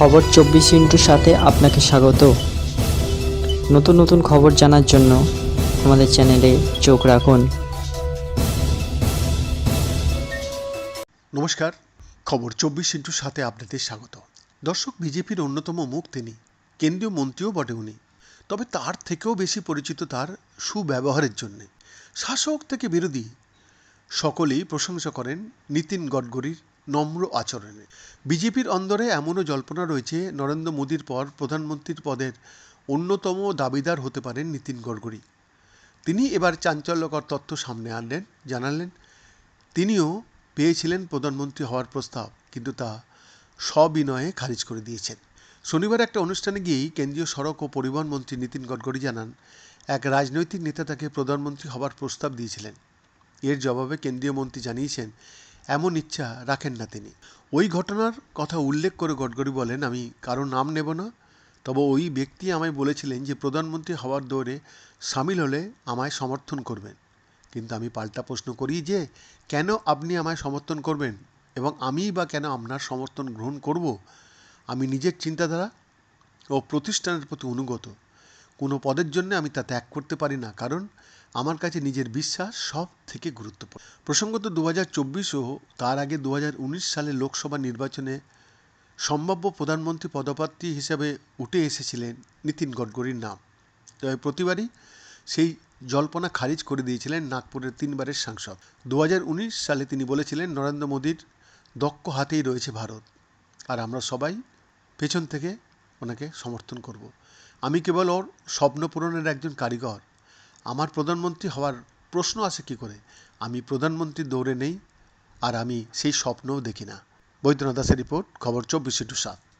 খবর চব্বিশ ইন্টুর সাথে আপনাকে স্বাগত। নতুন নতুন খবর জানার জন্য আমাদের চ্যানেলে চোখ রাখুন। নমস্কার, খবর চব্বিশ ইন্টুর সাথে আপনাদের স্বাগত। দর্শক, বিজেপির অন্যতম মুখ তিনি, কেন্দ্রীয় মন্ত্রীও বটে উনি। তবে তার থেকেও বেশি পরিচিত তার সুব্যবহারের জন্যে। শাসক থেকে বিরোধী, সকলেই প্রশংসা করেন নীতিন গডকরির নম্র আচরণে। বিজেপির অন্দরে এমনও জল্পনা রয়েছে, নরেন্দ্র মোদীর পর প্রধানমন্ত্রীর পদের অন্যতম দাবিদার হতে পারেন নীতিন গডকরি তিনি এবার চাঞ্চল্যকর তথ্য সামনে আনলেন, জানালেন, তিনিও পেয়েছিলেন প্রধানমন্ত্রী হওয়ার প্রস্তাব, কিন্তু তা সবিনয়ে খারিজ করে দিয়েছেন। শনিবার একটা অনুষ্ঠানে গিয়েই কেন্দ্রীয় সড়ক ও পরিবহন মন্ত্রী নীতিন গডকরি জানান, এক রাজনৈতিক নেতা তাকে প্রধানমন্ত্রী হবার প্রস্তাব দিয়েছিলেন। এর জবাবে কেন্দ্রীয় মন্ত্রী জানিয়েছেন এমন ইচ্ছা রাখেন না তিনি। ওই ঘটনার কথা উল্লেখ করে গডকরি বলেন, আমি কারও নাম নেব না। তবে ওই ব্যক্তি আমায় বলেছিলেন যে, প্রধানমন্ত্রী হওয়ার দৌড়ে সামিল হলে আমায় সমর্থন করবেন। কিন্তু আমি পাল্টা প্রশ্ন করি যে, কেন আপনি আমায় সমর্থন করবেন এবং আমি বা কেন আপনার সমর্থন গ্রহণ করব? আমি নিজের চিন্তাধারা ও প্রতিষ্ঠানের প্রতি অনুগত। কোনো পদের জন্য আমি তা ত্যাগ করতে পারি না। কারণ আমার কাছে নিজের বিশ্বাস সব থেকে গুরুত্বপূর্ণ। প্রসঙ্গত দু হাজার চব্বিশ ও তার আগে দু হাজার উনিশ সালে লোকসভা নির্বাচনে সম্ভাব্য প্রধানমন্ত্রী পদপ্রার্থী হিসেবে উঠে এসেছিলেন নীতিন গডকরির নাম। তবে প্রতিবারই সেই জল্পনা খারিজ করে দিয়েছিলেন নাগপুরের তিনবারের সাংসদ। দু হাজার উনিশ সালে তিনি বলেছিলেন, নরেন্দ্র মোদীর দক্ষ হাতেই রয়েছে ভারত। আর আমরা সবাই পেছন থেকে ওনাকে সমর্থন করব। আমি কেবল ওর স্বপ্ন পূরণের একজন কারিগর। আমার প্রধানমন্ত্রী হওয়ার প্রশ্ন আছে কি করে? আমি প্রধানমন্ত্রী দৌড়ে নেই আর আমি সেই স্বপ্নও দেখি না। বৈদ্যনাথ দাসের রিপোর্ট, খবর চব্বিশ টু সাত।